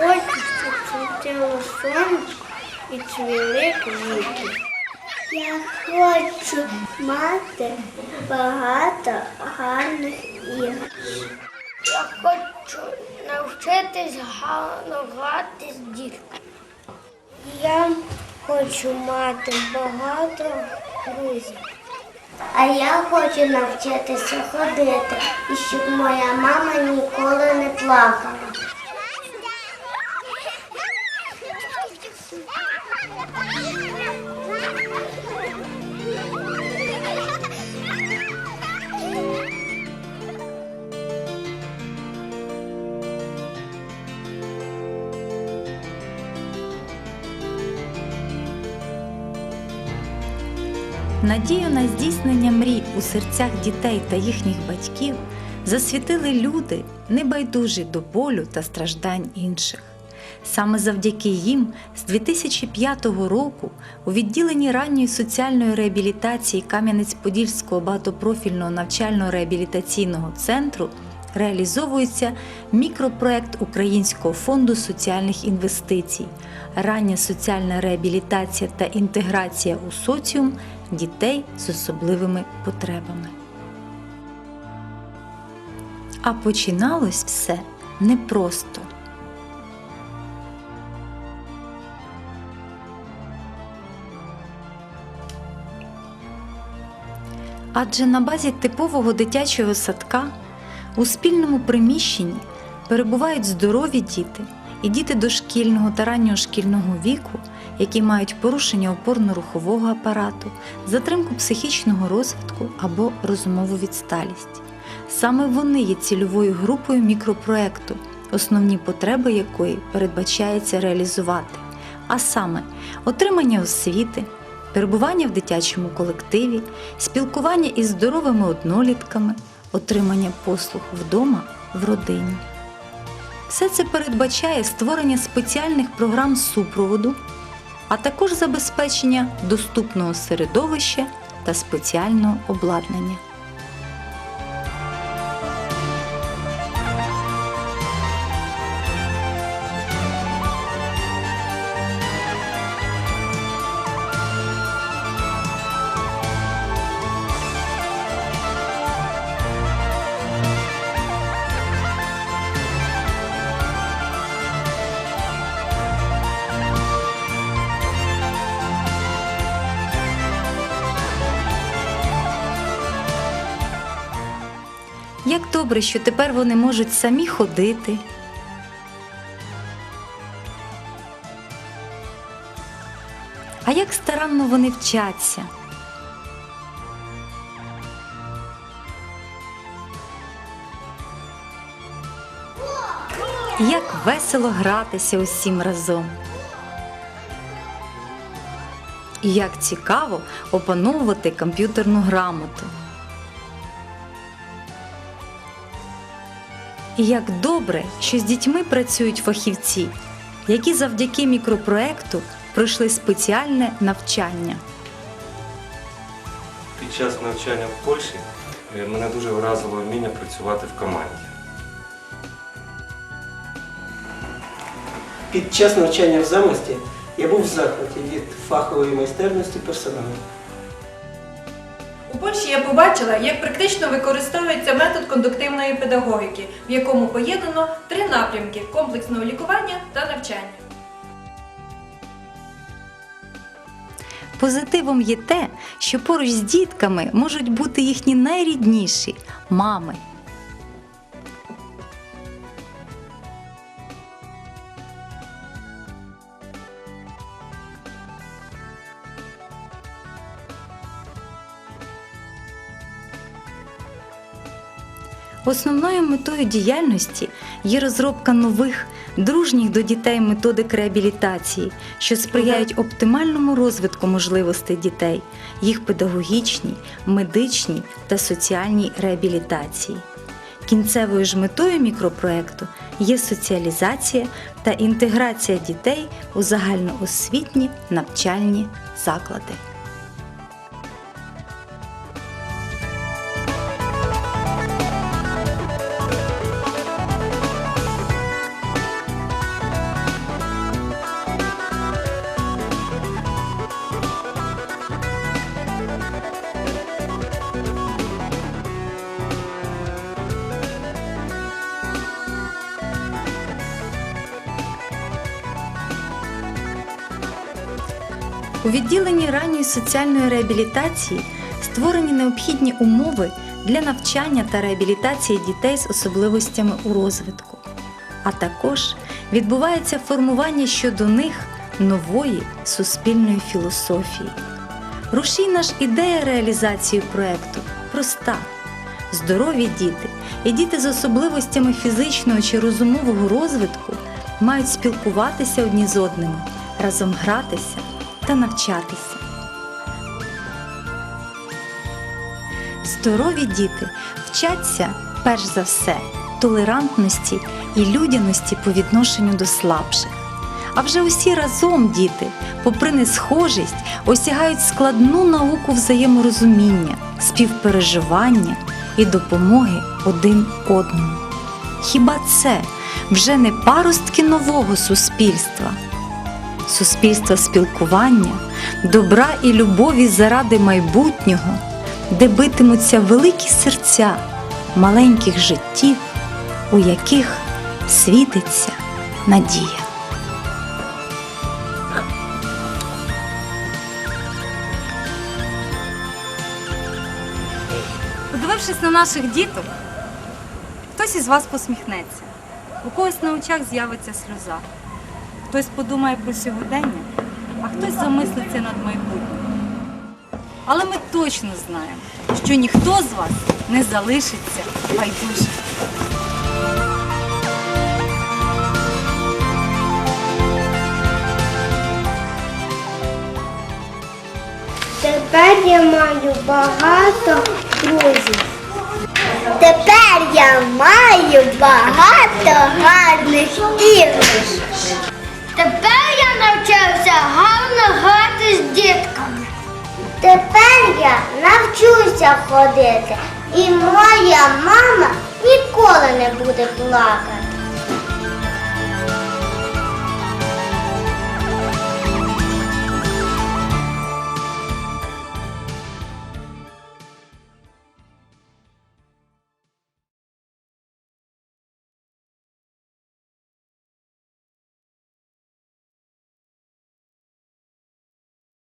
хочу, щоб світило сонечко і цвіли квіти. Я хочу мати багато гарних іграшок. Я хочу навчитись гарно грати з дітками. Я хочу мати багато друзів. А я хочу навчитися ходити, і щоб моя мама ніколи не плакала. Надію на здійснення мрій у серцях дітей та їхніх батьків засвітили люди, небайдужі до болю та страждань інших. Саме завдяки їм з 2005 року у відділенні ранньої соціальної реабілітації Кам'янець-Подільського багатопрофільного навчально-реабілітаційного центру реалізовується мікропроект Українського фонду соціальних інвестицій, рання соціальна реабілітація та інтеграція у соціум дітей з особливими потребами. А починалось все непросто. Адже на базі типового дитячого садка у спільному приміщенні перебувають здорові діти і діти дошкільного та раннього шкільного віку, які мають порушення опорно-рухового апарату, затримку психічного розвитку або розумову відсталість. Саме вони є цільовою групою мікропроекту, основні потреби якої передбачається реалізувати, а саме отримання освіти, перебування в дитячому колективі, спілкування із здоровими однолітками, отримання послуг вдома в родині. Все це передбачає створення спеціальних програм супроводу, а також забезпечення доступного середовища та спеціального обладнання. Як добре, що тепер вони можуть самі ходити. А як старанно вони вчаться. Як весело гратися усім разом. І як цікаво опановувати комп'ютерну грамоту. І як добре, що з дітьми працюють фахівці, які завдяки мікропроекту пройшли спеціальне навчання. Під час навчання в Польщі е, мене дуже вразило вміння працювати в команді. Під час навчання в замості я був в захваті від фахової майстерності персоналу. Польщі я побачила, як практично використовується метод кондуктивної педагогіки, в якому поєднано три напрямки комплексного лікування та навчання. Позитивом є те, що поруч з дітками можуть бути їхні найрідніші мами. Основною метою діяльності є розробка нових, дружніх до дітей методик реабілітації, що сприяють оптимальному розвитку можливостей дітей, їх педагогічній, медичній та соціальній реабілітації. Кінцевою ж метою мікропроекту є соціалізація та інтеграція дітей у загальноосвітні навчальні заклади. У відділенні ранньої соціальної реабілітації створені необхідні умови для навчання та реабілітації дітей з особливостями у розвитку, а також відбувається формування щодо них нової суспільної філософії. Рушійна ж ідея реалізації проекту проста: здорові діти і діти з особливостями фізичного чи розумового розвитку мають спілкуватися одні з одними, разом гратися та навчатися. Здорові діти вчаться перш за все толерантності і людяності по відношенню до слабших. А вже усі разом діти, попри несхожість, осягають складну науку взаєморозуміння, співпереживання і допомоги один одному. Хіба це вже не паростки нового суспільства? Суспільства спілкування, добра і любові заради майбутнього, де битимуться великі серця маленьких життів, у яких світиться надія. Подивившись на наших діток, хтось із вас посміхнеться, у когось на очах з'явиться сльоза, хтось подумає про сьогодення, а хтось замислиться над майбутнім. Але ми точно знаємо, що ніхто з вас не залишиться байдужим. Тепер я маю багато друзів. Тепер я маю багато гарних іграшок. Тепер я навчився гарно грати з дітками. Тепер я навчуся ходити, і моя мама ніколи не буде плакати.